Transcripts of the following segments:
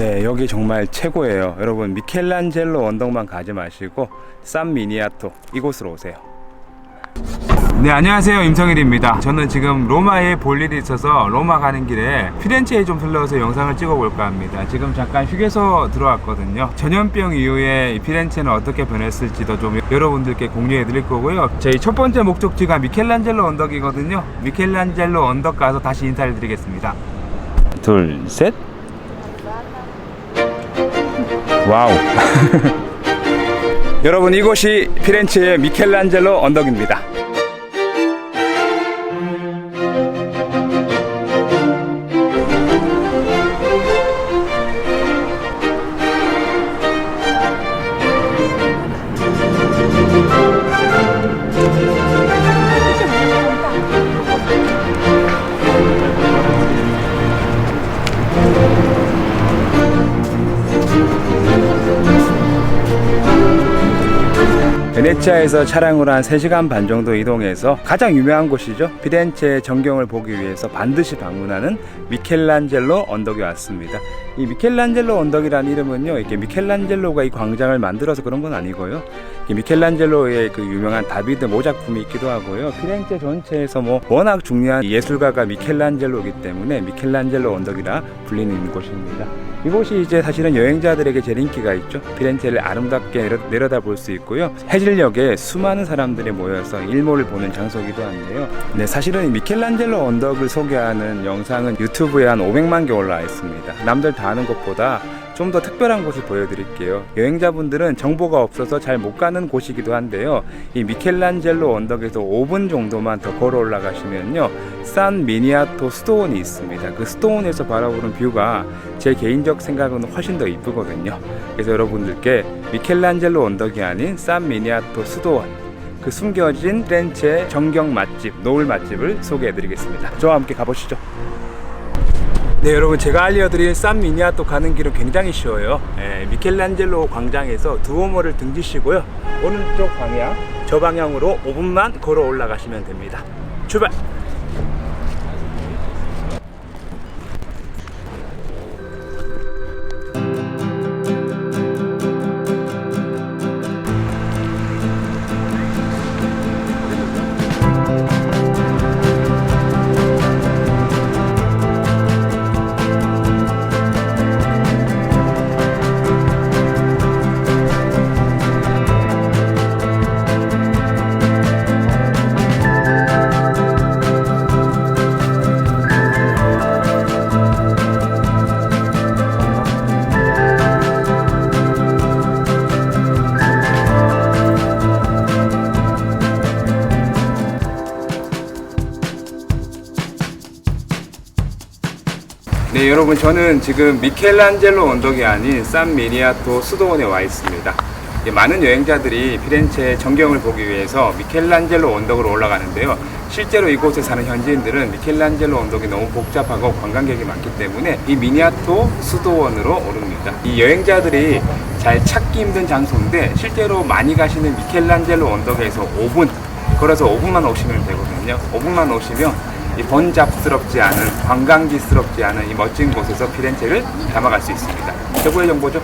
네, 여기 정말 최고예요. 여러분, 미켈란젤로 언덕만 가지 마시고 산 미니아토 이곳으로 오세요. 네, 안녕하세요. 임성일입니다. 저는 지금 로마에 볼 일이 있어서 로마 가는 길에 피렌체에 좀 들러서 영상을 찍어볼까 합니다. 지금 잠깐 휴게소 들어왔거든요. 전염병 이후에 이 피렌체는 어떻게 변했을지도 좀 여러분들께 공유해 드릴 거고요. 저희 첫 번째 목적지가 미켈란젤로 언덕이거든요. 미켈란젤로 언덕 가서 다시 인사를 드리겠습니다. 둘, 셋. 와우. 여러분 이곳이 피렌체의 미켈란젤로 언덕입니다. 베네치아에서 차량으로 한 3시간 반 정도 이동해서 가장 유명한 곳이죠. 피렌체의 전경을 보기 위해서 반드시 방문하는 미켈란젤로 언덕에 왔습니다. 이 미켈란젤로 언덕이라는 이름은요. 이렇게 미켈란젤로가 이 광장을 만들어서 그런 건 아니고요. 이 미켈란젤로의 그 유명한 다비드 모작품이 있기도 하고요. 피렌체 전체에서 뭐 워낙 중요한 예술가가 미켈란젤로이기 때문에 미켈란젤로 언덕이라 불리는 곳입니다. 이곳이 이제 사실은 여행자들에게 제일 인기가 있죠. 피렌체를 아름답게 내려, 내려다 볼 수 있고요. 해질녘에 수많은 사람들이 모여서 일몰을 보는 장소이기도 한데요. 네, 사실은 이 미켈란젤로 언덕을 소개하는 영상은 유튜브에 한 500만 개 올라와 있습니다. 남들 다 아는 것보다 좀 더 특별한 곳을 보여드릴게요. 여행자분들은 정보가 없어서 잘 못 가는 곳이기도 한데요. 이 미켈란젤로 언덕에서 5분 정도만 더 걸어 올라가시면요. 산 미니아토 수도원이 있습니다. 그 수도원에서 바라보는 뷰가 제 개인적 생각은 훨씬 더 이쁘거든요. 그래서 여러분들께 미켈란젤로 언덕이 아닌 산 미니아토 수도원 그 숨겨진 피렌체 정경 맛집, 노을 맛집을 소개해드리겠습니다. 저와 함께 가보시죠. 네 여러분 제가 알려드린 산 미니아토 가는 길은 굉장히 쉬워요. 예, 미켈란젤로 광장에서 두오모를 등지시고요. 오른쪽 방향 저 방향으로 5분만 걸어 올라가시면 됩니다. 출발 네 여러분 저는 지금 미켈란젤로 언덕이 아닌 산 미니아토 수도원에 와 있습니다. 예, 많은 여행자들이 피렌체 전경을 보기 위해서 미켈란젤로 언덕으로 올라가는데요. 실제로 이곳에 사는 현지인들은 미켈란젤로 언덕이 너무 복잡하고 관광객이 많기 때문에 이 미니아토 수도원으로 오릅니다. 이 여행자들이 잘 찾기 힘든 장소인데 실제로 많이 가시는 미켈란젤로 언덕에서 5분 걸어서 5분만 오시면 되거든요. 5분만 오시면 이 번잡스럽지 않은 관광지스럽지 않은 이 멋진 곳에서 피렌체를 담아갈 수 있습니다. 최고의 정보죠.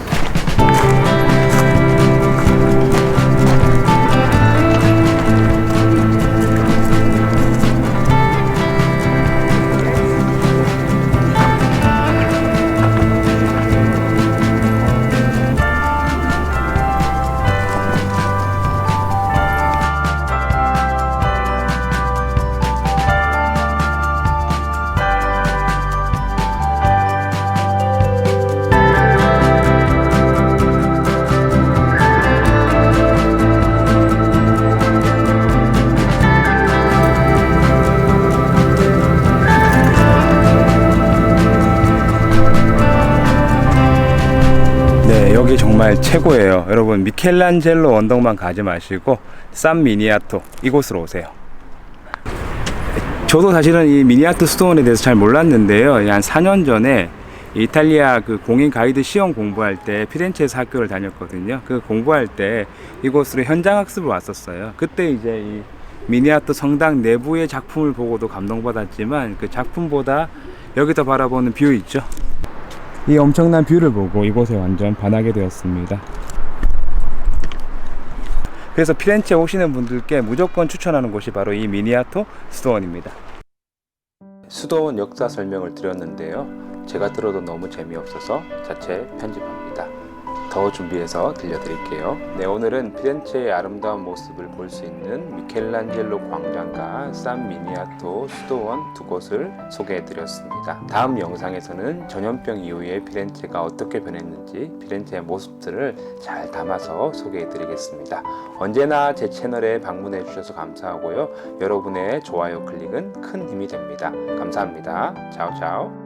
정말 최고예요. 여러분, 미켈란젤로 언덕만 가지 마시고 산 미니아토 이곳으로 오세요. 저도 사실은 이 미니아토 수도원에 대해서 잘 몰랐는데요. 한 4년 전에 이탈리아 그 공인 가이드 시험 공부할 때 피렌체에서 학교를 다녔거든요. 그 공부할 때 이곳으로 현장 학습을 왔었어요. 그때 이제 이 미니아토 성당 내부의 작품을 보고도 감동받았지만 그 작품보다 여기서 바라보는 뷰 있죠. 이 엄청난 뷰를 보고 이곳에 완전 반하게 되었습니다. 그래서 피렌체 오시는 분들께 무조건 추천하는 곳이 바로 이 미니아토 수도원입니다. 수도원 역사 설명을 드렸는데요. 제가 들어도 너무 재미없어서 자체 편집합니다. 더 준비해서 들려드릴게요. 네, 오늘은 피렌체의 아름다운 모습을 볼 수 있는 미켈란젤로 광장과 산 미니아토 수도원 두 곳을 소개해드렸습니다. 다음 영상에서는 전염병 이후에 피렌체가 어떻게 변했는지 피렌체의 모습들을 잘 담아서 소개해드리겠습니다. 언제나 제 채널에 방문해 주셔서 감사하고요. 여러분의 좋아요 클릭은 큰 힘이 됩니다. 감사합니다. 차오차오.